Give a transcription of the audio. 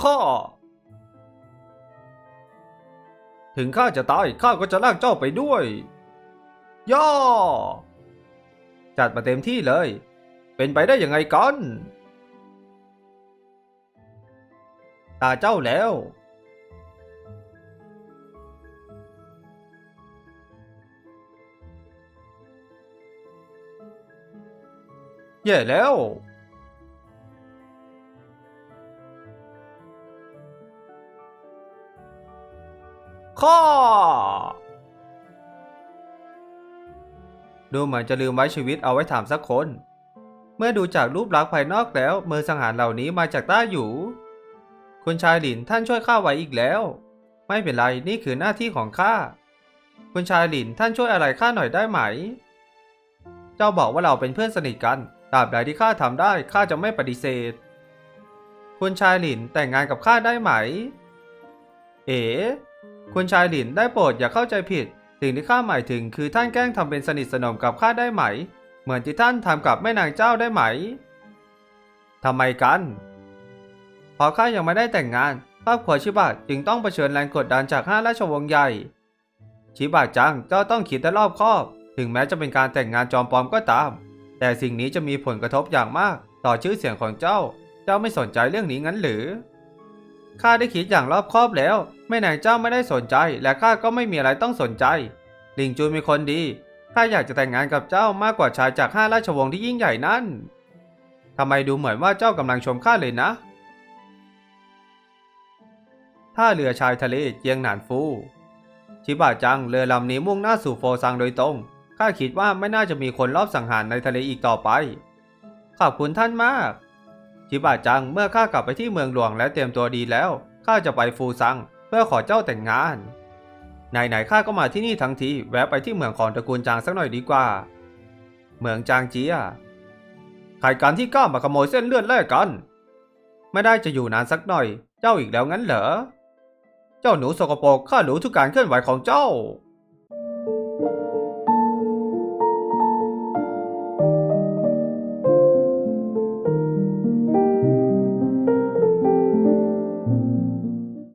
ข้า ถึงข้าจะตายข้าก็จะลากเจ้าไปด้วย ย่อ จัดมาเต็มที่เลย เป็นไปได้ยังไงกัน ตาเจ้าแล้ว แย่แล้ว ข้อ ดูเหมือนจะลืมไว้ชีวิตเอาไว้ถามสักคน เมื่อดูจากรูปลักษณ์ภายนอกแล้วมือสังหารเหล่านี้มาจากต้าอยู่ คุณชายหลินท่านช่วยข้าไว้อีกแล้ว ไม่เป็นไรนี่คือหน้าที่ของข้า คุณชายหลินท่านช่วยอะไรข้าหน่อยได้ไหม เจ้าบอกว่าเราเป็นเพื่อนสนิทกันตราบใดที่ข้าทำได้ข้าจะไม่ปฏิเสธ คุณชายหลินแต่งงานกับข้าได้ไหม เอ๋ คุณชายหลินได้โปรดอย่าเข้าใจผิด สิ่งที่ข้าหมายถึงคือท่านแกล้งทำเป็นสนิทสนมกับข้าได้ไหม เหมือนที่ท่านทำกับแม่นางเจ้าได้ไหมทำไมกันพราะข้ายังไม่ได้แต่งงานครอบครัวชิบะจึงต้องเผชิญแรงกดดันจากห้าราชวงศ์ใหญ่ ชิบะจังเจ้าต้องคิดให้รอบคอบ ถึงแม้จะเป็นการแต่งงานจอมปลอมก็ตาม แต่สิ่งนี้จะมีผลกระทบอย่างมาก ต่อชื่อเสียงของเจ้า เจ้าไม่สนใจเรื่องนี้งั้นหรือข้าได้คิดอย่างรอบคอบแล้ว แม่นางเจ้าไม่ได้สนใจและข้าก็ไม่มีอะไรต้องสนใจหลิงจูนเป็นคนดีข้าอยากจะแต่งงานกับเจ้ามากกว่าชายจากห้าราชวงศ์ที่ยิ่งใหญ่นั่นทำไมดูเหมือนว่าเจ้ากำลังชมข้าเลยนะท่าเรือชายทะเลเจียงหนานฟู ชิบะจังเรือลำนี้มุ่งหน้าสู่โฟซังโดยตรง ข้าคิดว่าไม่น่าจะมีคนรอบสังหารในทะเลอีกต่อไป ขอบคุณท่านมาก ชิบะจังเมื่อข้ากลับไปที่เมืองหลวงและเตรียมตัวดีแล้ว ข้าจะไปฟูซัง พื่อขอเจ้าแต่งงาน ไหนๆข้าก็มาที่นี่ทั้งทีแวะไปที่เมืองของตระกูลจางสักหน่อยดีกว่า เมืองจางเจียใครกันที่กล้ามาขโมยเส้นเลือดแลกกัน ไม่ได้จะอยู่นานสักหน่อย เจ้าอีกแล้วงั้นเหรอ เจ้าหนูสกปรกข้ารู้ทุกการเคลื่อนไหวของเจ้า